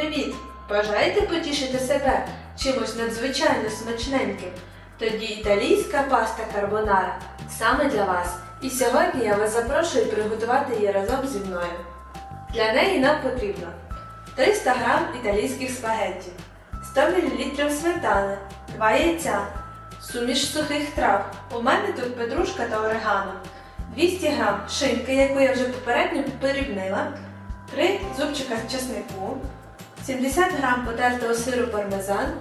Привіт! Бажаєте потішити себе чимось надзвичайно смачненьким? Тоді італійська паста карбонара саме для вас. І сьогодні я вас запрошую приготувати її разом зі мною. Для неї нам потрібно 300 г італійських спагетті, 100 мл сметани, 2 яйця, суміш сухих трав. У мене тут петрушка та орегано, 200 г шинки, яку я вже попередньо перебнила, 3 зубчика чеснику, 70 г потертого сиру пармезан,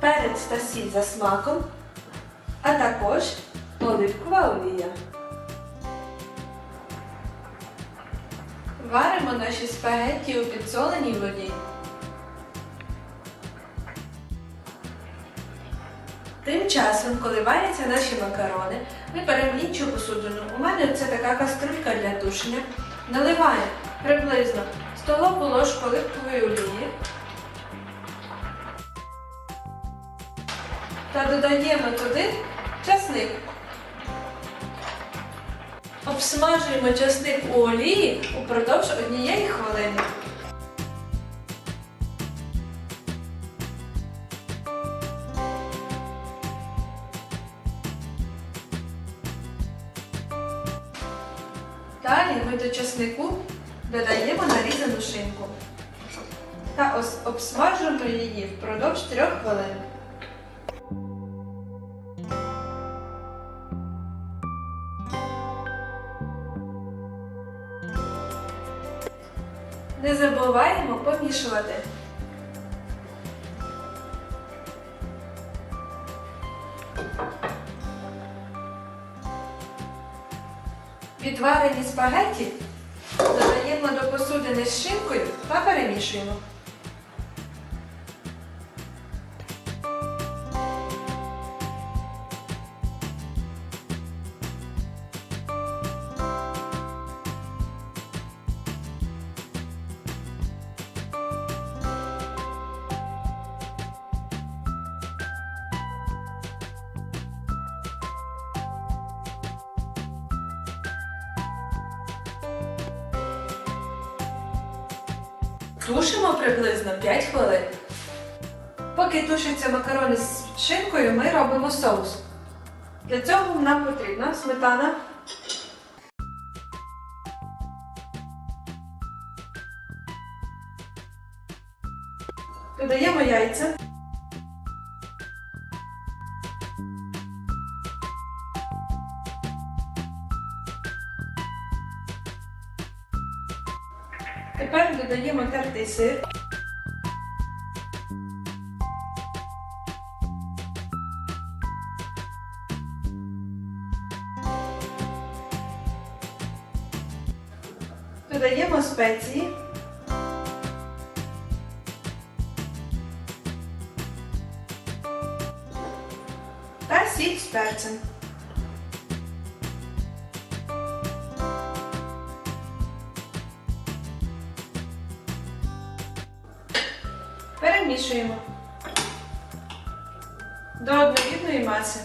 перець та сіль за смаком, а також оливкова олія. Варимо наші спагетті у підсоленій воді. Тим часом, коли варяться наші макарони, ми беремо іншу посудину. У мене це така каструлька для тушення. Наливаємо приблизно столову ложку оливкової олії та додаємо туди часник. Обсмажуємо часник у олії упродовж однієї хвилини. Далі ми до часнику додаємо нарізану шинку та обсмажуємо її впродовж 3 хвилин. Не забуваємо помішувати. Відварені спагетті додаємо до посудини з шинкою та перемішуємо. Тушимо приблизно 5 хвилин. Поки тушаться макарони з шинкою, ми робимо соус. Для цього нам потрібна сметана, додаємо яйця, Тепер додаємо тертий сир. Додаємо спеції. Та сіль з перцем. Перемішуємо до однорідної маси.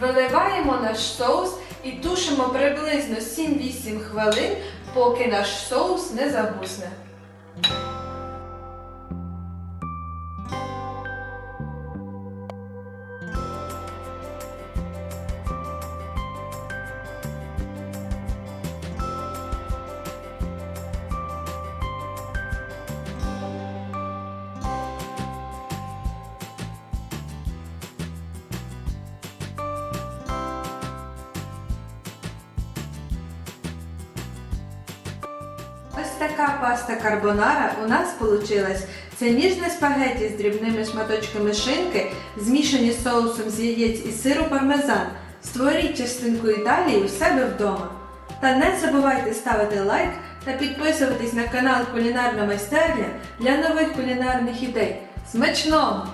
Виливаємо наш соус і тушимо приблизно 7-8 хвилин, поки наш соус не загусне. Така паста карбонара у нас получилась. Це ніжне спагеті з дрібними шматочками шинки, змішані з соусом з яєць і сиру пармезан. Створіть частинку Італії у себе вдома. Та не забувайте ставити лайк та підписуватись на канал Кулінарна майстерня для нових кулінарних ідей. Смачного!